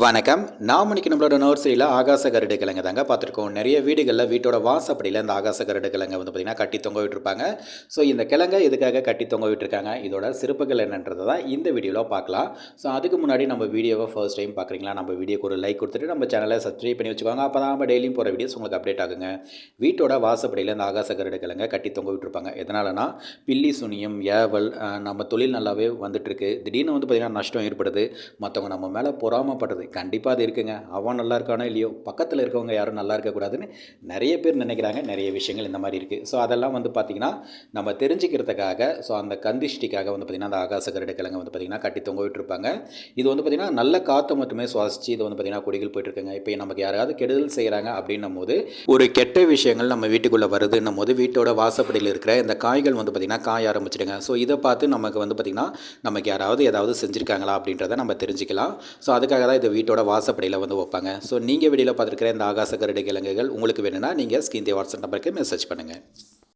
வணக்கம். நாம் இன்னைக்கு நம்மளோட நர்சரியில் ஆகாச கருடு கிழங்கு தாங்க பார்த்துருக்கோம். நிறைய வீடுகளில் வீட்டோட வாசப்படியில் இந்த ஆகாச கருடு கிழங்கு வந்து பார்த்திங்கன்னா கட்டி தொங்க விட்டுருப்பாங்க. ஸோ இந்த கிழங்கை எதுக்காக கட்டி தொங்க விட்டுருக்காங்க? இதோட சிறப்புகள் என்னன்றதை தான் இந்த வீடியோவில் பார்க்கலாம். ஸோ அதுக்கு முன்னாடி நம்ம வீடியோவை ஃபர்ஸ்ட் டைம் பார்க்குறீங்களா? நம்ம வீடியோக்கு ஒரு லைக் கொடுத்துட்டு நம்ம சேனலை சப்ஸ்கிரைப் பண்ணி வச்சுக்கோங்க. அப்போ தான் நம்ம டெய்லியும் போகிற வீடியோஸ் உங்களுக்கு அப்டேட் ஆகுங்க. வீட்டோட வாசப்படியில் இந்த ஆகாச கருடு கிழங்கை கட்டி தொங்க விட்டுருப்பாங்க. எதனாலனா பில்லி சுனியம் ஏவல் நம்ம தொழில் நல்லாவே வந்துட்டுருக்கு. திடீர்னு வந்து பார்த்திங்கன்னா நஷ்டம் ஏற்படுது. மற்றவங்க நம்ம மேலே பொறாமப்படுறது கண்டிப்பாக அது இருக்குங்க. அவன் நல்லா இருக்கானோ இல்லையோ பக்கத்தில் இருக்கவங்க யாரும் நல்லா இருக்கக்கூடாதுன்னு நிறைய பேர் நினைக்கிறாங்க. நிறைய விஷயங்கள் இந்த மாதிரி இருக்குது ஸோ அதெல்லாம் வந்து பார்த்திங்கன்னா நம்ம தெரிஞ்சுக்கிறதுக்காக ஸோ அந்த கந்திஷ்டிக்காக வந்து பார்த்திங்கன்னா அந்த ஆகாச கருடு வந்து பார்த்திங்கன்னா கட்டி தொங்க விட்டுருப்பாங்க. இது வந்து பார்த்திங்கன்னா நல்ல காற்று மட்டுமே சுவாசிச்சு இது வந்து பார்த்திங்கன்னா கொடிகள் போயிட்டுருக்குங்க. இப்போ நமக்கு யாராவது கெடுதல் செய்கிறாங்க அப்படின்னும் போது ஒரு கெட்ட விஷயங்கள் நம்ம வீட்டுக்குள்ளே வருதுன்னும் போது வீட்டோட வாசப்படியில் இருக்கிற இந்த காய்கள் வந்து பார்த்திங்கன்னா காய ஆரம்பிச்சிடுங்க. ஸோ இதை பார்த்து நமக்கு வந்து பார்த்திங்கன்னா நமக்கு யாராவது ஏதாவது செஞ்சுருக்காங்களா அப்படின்றத நம்ம தெரிஞ்சுக்கலாம். ஸோ அதுக்காக தான் இது வீட்டோட வாசப்படியில் வந்து வைப்பாங்க. ஸோ நீங்கள் வெளியில் பார்த்துருக்கிற இந்த ஆகாச கருடை கிழங்குகள் உங்களுக்கு வேணும்னா நீங்கள் ஸ்கிரீன் வாட்ஸ்அப் நம்பருக்கு மெசேஜ் பண்ணுங்கள்